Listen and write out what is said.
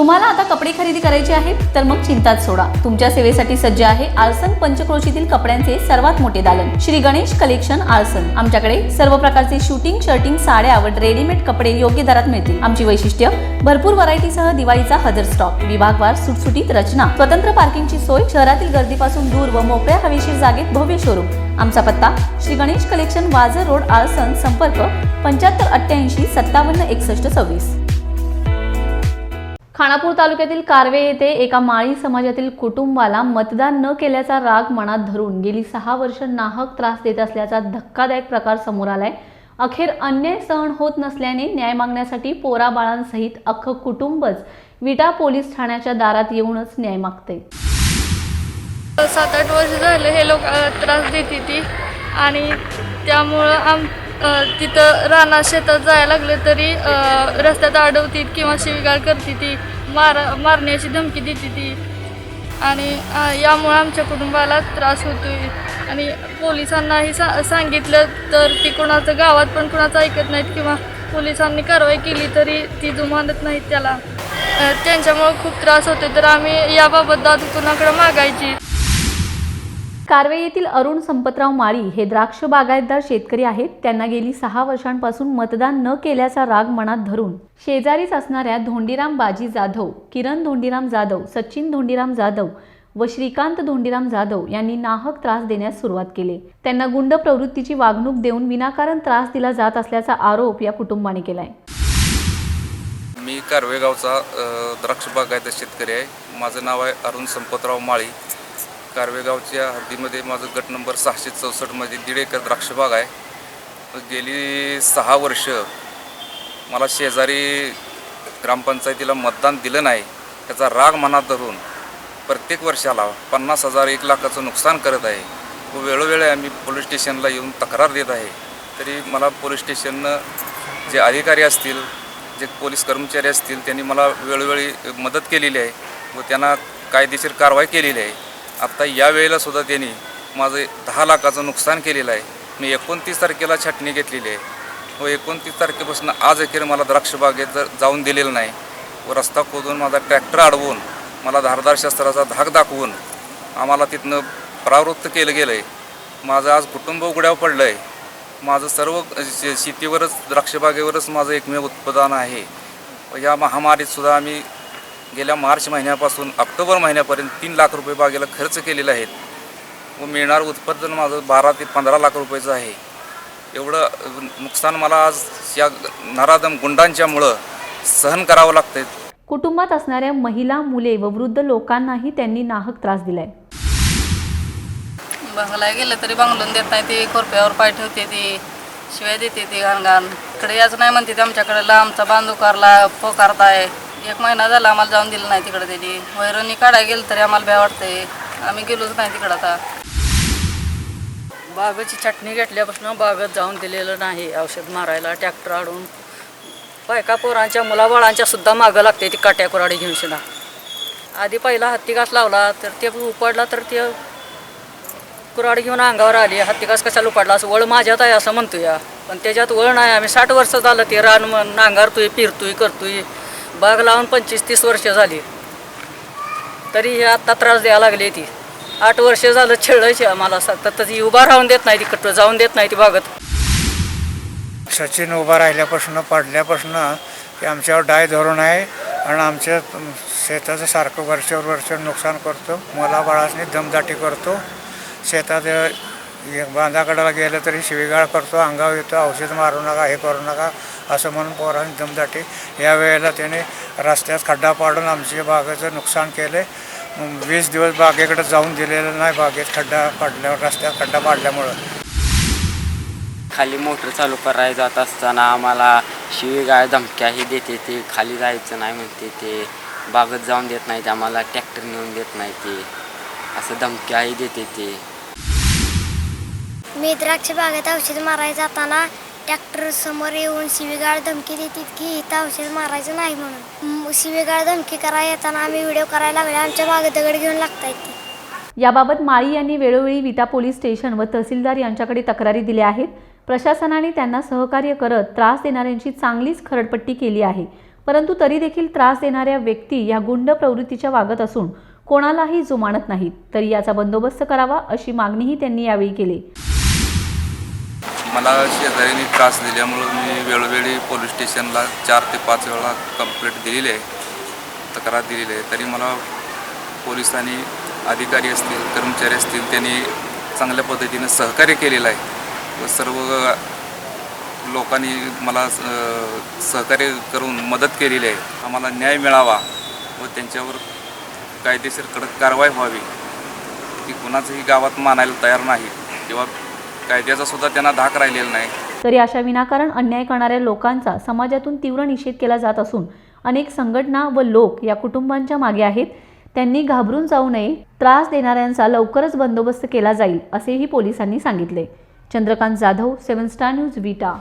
तुम्हाला आता कपडे खरेदी करायचे आहेत तर मग चिंताच सोडा. तुमच्या सेवेसाठी सज्ज आहे आळसन पंचक्रोशीतील कपड्यांचे सर्वात मोठे दालन. श्री गणेश कलेक्शन आळसन. आमच्याकडे सर्व प्रकारचे शूटिंग शर्टिंग साड्या व रेडीमेड कपडे योग्य दरात मिळतील. आमची वैशिष्ट्य भरपूर व्हरायटीसह दिवाळीचा हजर स्टॉक विभागवार सुटसुटीत रचना. स्वतंत्र पार्किंगची सोय शहरातील गर्दीपासून दूर व मोकळ्या हवेशीर जागेत भव्य शोरूम आमचा पत्ता श्री गणेश कलेक्शन वाझर रोड आळसन संपर्क पंच्याहत्तर अठ्ठ्याऐंशी सत्तावन्न एकसष्ट सव्वीस. खानापूर तालुक्यातील कारवे येथे एका माळी समाजातील कुटुंबाला मतदान न केल्याचा राग मनात धरून गेली सहा वर्ष नाहक त्रास देत असल्याचा धक्कादायक प्रकार समोर आलाय. अखेर अन्याय सहन होत नसल्याने न्याय मागण्यासाठी पोराबाळांसहित अख्खं कुटुंबच विटा पोलीस ठाण्याच्या दारात येऊनच न्याय मागते सात आठ वर्ष झालं हे लोक त्रास देते ती. आणि त्यामुळं आम तिथं रानात शेतात जायला लागले तरी रस्त्यात अडवतीत किंवा शिवीगाळ करते ती मार मारण्याची धमकी देते ती. आणि यामुळं आमच्या कुटुंबाला त्रास होतोय. आणि पोलिसांनाही सा सांगितलं तर ती कोणाचं गावात पण कोणाचं ऐकत नाहीत किंवा पोलिसांनी कारवाई केली तरी ती जुमानत नाहीत त्याला. त्यांच्यामुळं खूप त्रास होतो तर आम्ही याबाबत दादू कुणाकडं मागायची? कारवे येथील अरुण संपतराव माळी हे द्राक्ष बागायतदार शेतकरी आहेत. त्यांना गेली सहा वर्षांपासून मतदान न केल्याचा राग मनात धरून शेजारीच असणाऱ्या धोंडीराम बाजी जाधव किरण धोंडीराम जाधव सचिन धोंडीराम जाधव व श्रीकांत धोंडीराम जाधव यांनी नाहक त्रास देण्यास सुरुवात केली. त्यांना गुंड प्रवृत्तीची वागणूक देऊन विनाकारण त्रास दिला जात असल्याचा आरोप या कुटुंबाने केलाय. मी कारवेगावचा द्राक्ष बागायतदार शेतकरी आहे. माझं नाव आहे अरुण संपतराव माळी. कारवेगावच्या हद्दीमध्ये माझं गट नंबर सहाशे चौसष्टमध्ये दीड एकर द्राक्षबाग आहे. गेली सहा वर्ष मला शेजारी ग्रामपंचायतीला मतदान दिलं नाही. त्याचा राग मनात धरून प्रत्येक वर्षाला पन्नास हजार एक लाखाचं नुकसान करत आहे. व वेळोवेळी आम्ही पोलीस स्टेशनला येऊन तक्रार देत आहे. तरी मला पोलीस स्टेशननं जे अधिकारी असतील जे पोलीस कर्मचारी असतील त्यांनी मला वेळोवेळी मदत केलेली आहे. व त्यांना कायदेशीर कारवाई केलेली आहे. आत्ता यावेळेला सुद्धा त्यांनी माझं दहा लाखाचं नुकसान केलेलं आहे. मी एकोणतीस तारखेला छाटणी घेतलेली आहे. व एकोणतीस तारखेपासून आज अखेर मला द्राक्षबागेत जर जाऊन दिलेलं नाही व रस्ता खोदून माझा ट्रॅक्टर अडवून मला धारदार शस्त्राचा धाक दाखवून आम्हाला तिथनं परावृत्त केलं गेलं आहे माझं आज कुटुंब उघड्यावर पडलं आहे माझं सर्व शे- शेतीवरच द्राक्षबागेवरच माझं एकमेव उत्पादन आहे. व या महामारीतसुद्धा आम्ही गेल्या मार्च महिन्यापासून ऑक्टोबर महिन्यापर्यंत तीन लाख रुपये बागेला खर्च केलेला आहे व मिळणारं उत्पादन माझं बारा ते पंधरा लाख रुपयाचं आहे. एवढं नुकसान मला आज या नराधम गुंडांच्यामुळं सहन करावं लागतंय. कुटुंबात असणाऱ्या महिला मुले व वृद्ध लोकांनाही त्यांनी नाहक त्रास दिलाय. बंगला गेलं तरी बांगलून देत नाही ते खोरप्यावर पाय ठेवते ते शिवाय देते ते घाण घाण इकडे याच नाही म्हणते ते आमच्याकडे लांबचा बांधूकारला पोकारताय. एक महिना झाला आम्हाला जाऊन दिलं नाही तिकडे त्यांनी. वैरणी काढायला गेलं तरी आम्हाला भ्या वाटतंय. आम्ही गेलोच नाही तिकडं आता. बागेची चटणी घेतल्यापासून बागेत जाऊन दिलेलं नाही औषध मारायला ट्रॅक्टर आडून बायका पोरांच्या मुलाबाळांच्या सुद्धा मागं लागते ती काट्या कुराडी घेऊन शिना आधी पहिला हत्तीघास लावला तर ते उपडला तर ते कुराड घेऊन अंगावर आली. हत्तीघास कशाला उपाडला? असं वळ माझ्यात आहे असं म्हणतोय. पण त्याच्यात वळ नाही. आम्ही साठ वर्ष झालं ते रान म- नांगारतोय फिरतोय करतोय. बाग लावून पंचवीस तीस वर्ष झाली. तरी हे आत्ता त्रास द्यायला लागली ती. आठ वर्ष झालं छेळायची आम्हाला. सतत ती उभा राहून देत नाही ती कट जाऊन देत नाही ती बागत. सचिन उभा राहिल्यापासून पडल्यापासून ते आमच्यावर डाय धरून आहे आणि आमच्या शेताचं सारखं वर्षावर वर्ष नुकसान करतो. मला बाळासनी दमदाटी करतो. शेतात बांधाकडाला गेलं तरी शिवीगाळ करतो अंगावर येतो औषध मारू नका हे करू नका. असं म्हणून पोरांनी दमदाटी. या वेळेला त्याने रस्त्यात खड्डा पाडून आमच्या बागेचं नुकसान केले. वीस दिवस बागेकडे जाऊन दिलेलं नाही बागेत खड्डा पडल्यावर रस्त्यात खड्डा पाडल्यामुळं. खाली मोटर चालू करायला जात असताना आम्हाला शिवीगाळ धमक्याही देते ते खाली जायचं नाही म्हणते ते. बागत जाऊन देत नाहीत आम्हाला ट्रॅक्टर नेऊन देत नाही ते. असं धमक्याही देते ते. मी द्राक्ष बागेत औषध मारायला जाताना ट्रॅक्टर समोर येऊन शिवीगाळ धमकी देतात की इथं औषध मारायचं नाही म्हणून. शिवेगाळ शिवीगाळ धमकी करायला येताना आम्ही व्हिडिओ करायला लागले. आमच्या मागे दगड घेऊन लागता येते याबाबत माळी यांनी वेळोवेळी विटा पोलीस स्टेशन व तहसीलदार यांच्याकडे तक्रारी दिल्या आहेत. प्रशासनाने त्यांना सहकार्य करत त्रास देणाऱ्यांची चांगलीच खरडपट्टी केली आहे. परंतु तरी देखील त्रास देणाऱ्या व्यक्ती या गुंड प्रवृत्तीच्या वागत असून कोणालाही जुमानत नाहीत. तरी याचा बंदोबस्त करावा अशी मागणीही त्यांनी यावेळी केली. मला शेजारीने त्रास दिल्यामुळं मी वेळोवेळी पोलीस स्टेशनला चार ते पाच वेळा कंप्लेंट दिलेली आहे तक्रार दिलेली आहे. तरी मला पोलिसांनी अधिकारी असतील कर्मचारी असतील त्यांनी चांगल्या पद्धतीनं सहकार्य केलेलं आहे. व सर्व लोकांनी मला सहकार्य करून मदत केलेली आहे. आम्हाला न्याय मिळावा व त्यांच्यावर कायदेशीर कडक कारवाई व्हावी. की कुणाचंही गावात मानायला तयार नाही किंवा कायद्याचा सुद्धा त्यांना धाक राहिलेला नाही. तरी अशा विनाकारण अन्याय करणाऱ्या लोकांचा समाजातून तीव्र निषेध केला जात असून अनेक संघटना व लोक या कुटुंबांच्या मागे आहेत. त्यांनी घाबरून जाऊ नये त्रास देणाऱ्यांचा लवकरच बंदोबस्त केला जाईल असेही पोलिसांनी सांगितले. Chandrakant Jadhav seven star news Vita.